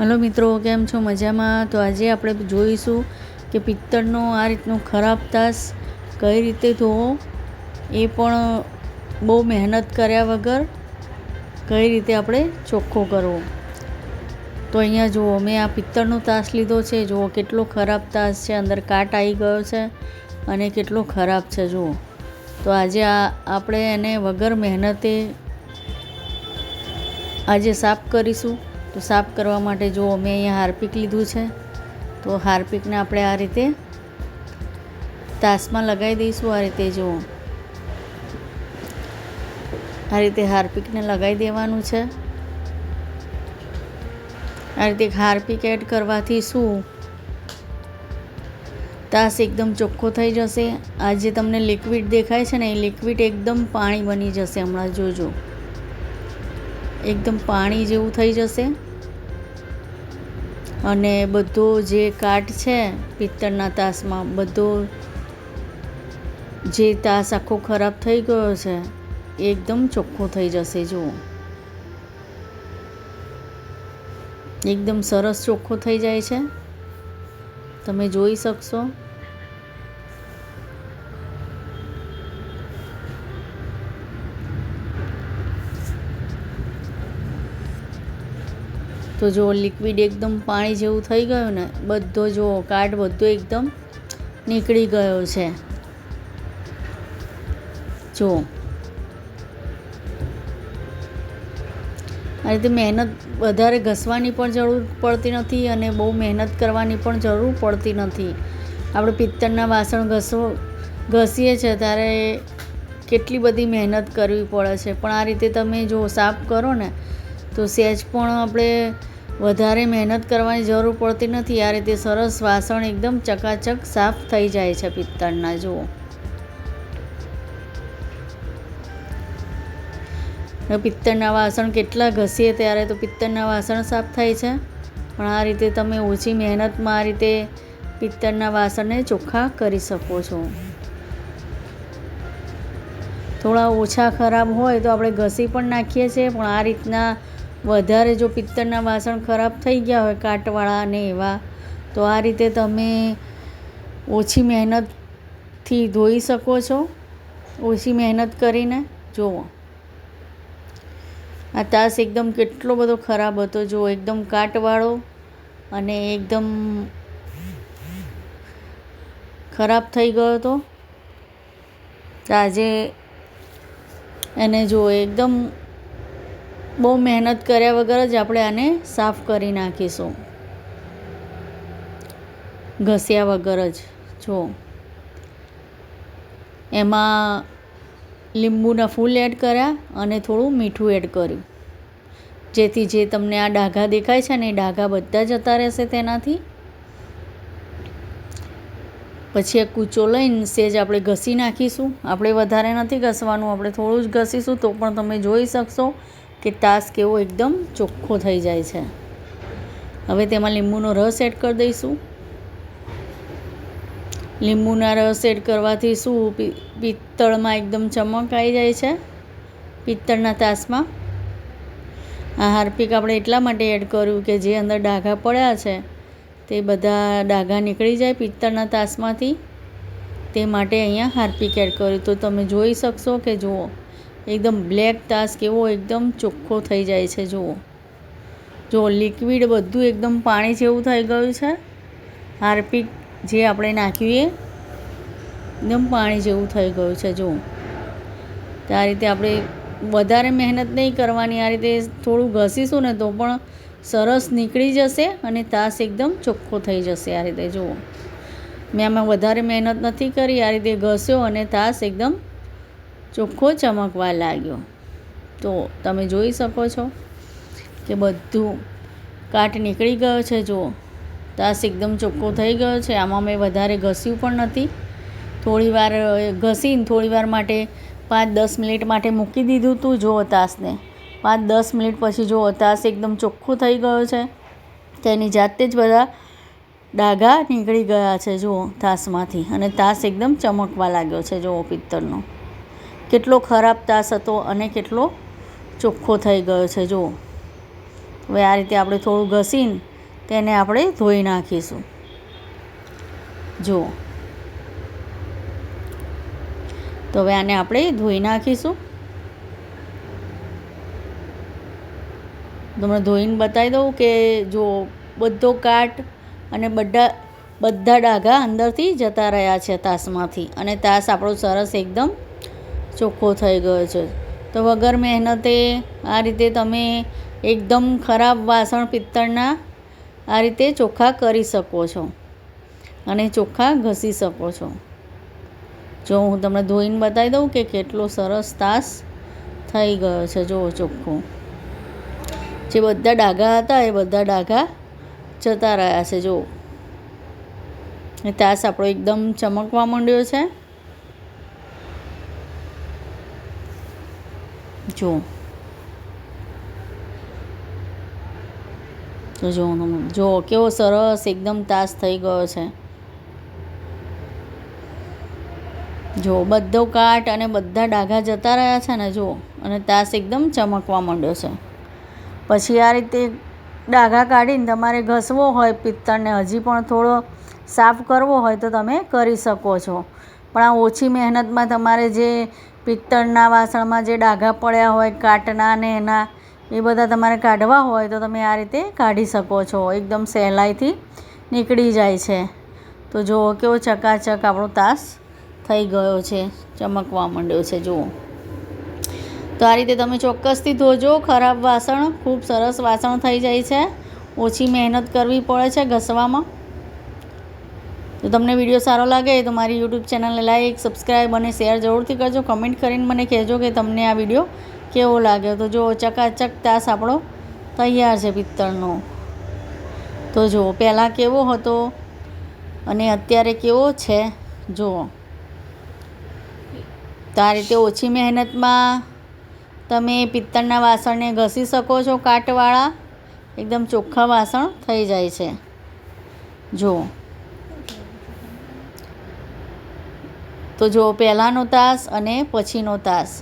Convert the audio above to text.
Hello મિત્રો, કેમ છો? મજામાં? તો આજે આપણે જોઈશું કે પિત્તળનો આ રીતનો ખરાબ તાસ કઈ રીતે ધોવો, એ પણ બહુ મહેનત કર્યા વગર કઈ રીતે આપણે ચોખ્ખો કરવો. તો અહીંયા જુઓ, મેં આ પિત્તળનો તાસ લીધો છે. જુઓ, કેટલો ખરાબ તાસ છે. અંદર કાટ આવી ગયો છે અને કેટલો ખરાબ છે, જુઓ. તો આજે આ આપણે એને વગર મહેનતે આજે સાફ કરીશું. તો સાફ કરવા માટે જુઓ મેં અહીંયા હાર્પિક લીધું છે, તો હાર્પિકને આપણે આ રીતે તાસમાં લગાવી દઈશું આ રીતે જુઓ આ રીતે હાર્પિકને લગાવી દેવાનું છે. આ રીતે હાર્પિક એડ કરવાથી શું? તાસ એકદમ ચોખ્ખો થઈ જશે. આ જે તમને લિક્વિડ દેખાય છે ને, એ લિક્વિડ એકદમ પાણી બની જશે હમણાં, જોજો. એકદમ પાણી જેવું થઈ જશે. અને બધો જે કાટ છે, પિત્તળના તાસમાં, બધો જે તાસ આખો ખરાબ થઈ ગયો છે એકદમ ચોખ્ખો થઈ જશે, જુઓ. એકદમ સરસ ચોખ્ખો થઈ જાય છે. તમે જોઈ શકશો. તો જો લિક્વિડ એકદમ પાણી જેવું થઈ ગયું ને, બધો જો કાટ બધો એકદમ નીકળી ગયો છે. જો. આ રીતે મહેનત વધારે ઘસવાની પણ જરૂર પડતી નથી અને બહુ મહેનત કરવાની પણ જરૂર પડતી નથી. આપણે પિત્તળના વાસણ ઘસો, ઘસીએ છીએ ત્યારે કેટલી બધી મહેનત કરવી પડે છે. પણ આ રીતે તમે જો સાફ કરો ને, તો સહેજ પણ આપણે વધારે મહેનત કરવાની જરૂર પડતી નથી. આ રીતે સરસ વાસણ એકદમ ચકાચક સાફ થઈ જાય છે પિત્તળના. જુઓ. પિત્તળના વાસણ કેટલા ઘસીએ ત્યારે તો પિત્તળના વાસણ સાફ થાય છે. પણ આ રીતે તમે ઓછી મહેનતમાં આ રીતે પિત્તળના વાસણને ચોખ્ખા કરી શકો છો. થોડા ઓછા ખરાબ હોય તો આપણે ઘસી પણ નાખીએ છીએ, પણ આ રીતના વધારે જો પિત્તળના વાસણ ખરાબ થઈ ગયા હોય કાટવાળા અને એવા, તો આ રીતે તમે ઓછી મહેનતથી ધોઈ શકો છો. ઓછી મહેનત કરીને જુઓ આ તાસ એકદમ કેટલો બધો ખરાબ હતો. જો એકદમ કાટવાળો અને એકદમ ખરાબ થઈ ગયો હતો આજે એને જો એકદમ બહુ મહેનત કર્યા વગર જ આપણે આને સાફ કરી નાખીશું. ઘસ્યા વગર જ. જો. એમાં લીંબુના ફૂલ એડ કર્યા અને થોડું મીઠું એડ કર્યું. જેથી જે તમને આ ડાઘા દેખાય છે ને એ ડાઘા બધા જતા રહેશે તેનાથી. પછી એક કૂચો લઈને સેજ આપણે ઘસી નાખીશું. આપણે વધારે નથી ઘસવાનું, આપણે થોડું જ ઘસીશું તો પણ તમે જોઈ શકશો કે તાસ કેવો એકદમ ચોખ્ખો થઈ જાય છે. હવે તેમાં લીંબુનો રસ એડ કરી દઈશું. લીંબુના રસ એડ કરવાથી શું? પિત્તળમાં એકદમ ચમક આવી જાય છે, પિત્તળના તાસમાં. આ હાર્પિક આપણે એટલા માટે એડ કર્યું કે જે અંદર ડાઘા પડ્યા છે, તે બધા ડાઘા નીકળી જાય પિત્તળના તાસમાંથી. તે માટે અહીંયા હાર્પિક એડ કર્યું. તો તમે જોઈ શકશો કે જુઓ એકદમ બ્લેક તાસ કેવો એકદમ ચોખ્ખો થઈ જાય છે, જુઓ. જો લિક્વિડ બધું એકદમ પાણી જેવું થઈ ગયું છે. હાર્પિક જે આપણે નાખ્યું એ એકદમ પાણી જેવું થઈ ગયું છે, જુઓ. તો આ રીતે આપણે વધારે મહેનત નહીં કરવાની, આ રીતે થોડું ઘસીશું ને તો પણ સરસ નીકળી જશે અને તાસ એકદમ ચોખ્ખો થઈ જશે આ રીતે, જુઓ. મેં આમાં વધારે મહેનત નથી કરી, આ રીતે ઘસ્યો અને તાસ એકદમ ચોખ્ખો ચમકવા લાગ્યો. તો તમે જોઈ શકો છો કે બધું કાટ નીકળી ગયો છે. જુઓ તાસ એકદમ ચોખ્ખો થઈ ગયો છે. આમાં મેં વધારે ઘસ્યું પણ નથી. થોડીવાર ઘસીને થોડીવાર માટે પાંચ દસ મિનિટ માટે મૂકી દીધું હતું જુઓ તાસને. પાંચ દસ મિનિટ પછી જુઓ તાસ એકદમ ચોખ્ખો થઈ ગયો છે. તેની જાતે જ બધા ડાઘા નીકળી ગયા છે જુઓ તાસમાંથી. અને તાસ એકદમ ચમકવા લાગ્યો છે જુઓ પિત્તળનો. કેટલો ખરાબ તાસ હતો અને કેટલો ચોખ્ખો થઈ ગયો છે, જુઓ. હવે આ રીતે આપણે થોડું ઘસીને તેને આપણે ધોઈ નાખીશું. જુઓ. તો હવે આને આપણે ધોઈ નાખીશું. તમને ધોઈને બતાવી દઉં કે જો બધો કાટ અને બધા બધા ડાઘા અંદરથી જતા રહ્યા છે તાસમાંથી. અને તાસ આપણો સરસ એકદમ ચોખ્ખો થઈ ગયો છે. તો વગર મહેનતે આ રીતે તમે એકદમ ખરાબ વાસણ પિત્તળના આ રીતે ચોખ્ખા કરી શકો છો અને ચોખ્ખા ઘસી શકો છો. જો હું તમને ધોઈને બતાવી દઉં કે કેટલો સરસ તાસ થઈ ગયો છે, જુઓ ચોખ્ખું. જે બધા ડાઘા હતા એ બધા ડાઘા જતા રહ્યા છે, જુઓ. તાસ આપણો એકદમ ચમકવા માંડ્યો છે. જુઓ તો જુઓ તમે જુઓ કેવો સરસ એકદમ તાસ થઈ ગયો છે. જો, બધો કાટ અને બધા ડાઘા જતા રહ્યા છે ને, જો, અને તાસ એકદમ ચમકવા માંડ્યો છે. પછી આ રીતે ડાઘા કાઢીને તમારે ઘસવો હોય, પિત્તળને હજી પણ થોડો સાફ કરવો હોય તો તમે કરી શકો છો. પણ આ ઓછી મહેનતમાં તમારે જે પિત્તળના વાસણમાં જે ડાઘા પડ્યા હોય, કાટના ને એના, એ બધા તમારે કાઢવા હોય તો તમે આ રીતે કાઢી શકો છો. એકદમ સહેલાઈથી નીકળી જાય છે. તો જુઓ કેવો ચકાચક આપણો તાસ થઈ ગયો છે. ચમકવા માંડ્યો છે, જુઓ. તો આ રીતે તમે ચોક્કસથી ધોજો. ખરાબ વાસણ, ખૂબ સરસ વાસણ થઈ જાય છે. ઓછી મહેનત કરવી પડે છે ઘસવામાં. તો તમને વીડિયો સારો લાગે તો મારી યુટ્યુબ ચેનલને લાઈક સબસ્ક્રાઈબ અને શેર જરૂરથી કરજો. કમેન્ટ કરીને મને કહેજો કે તમને આ વીડિયો કેવો લાગ્યો. તો જો ચકાચક તાસ આપણો તૈયાર છે પિત્તળનો. તો જુઓ, પહેલાં કેવો હતો અને અત્યારે કેવો છે? જુઓ. તો આ રીતે ઓછી મહેનતમાં તમે પિત્તળના વાસણને ઘસી શકો છો કાટવાળા. એકદમ ચોખ્ખા વાસણ થઈ જાય છે. જુઓ. તો જો પહેલાંનો તાસ અને પછીનો તાસ.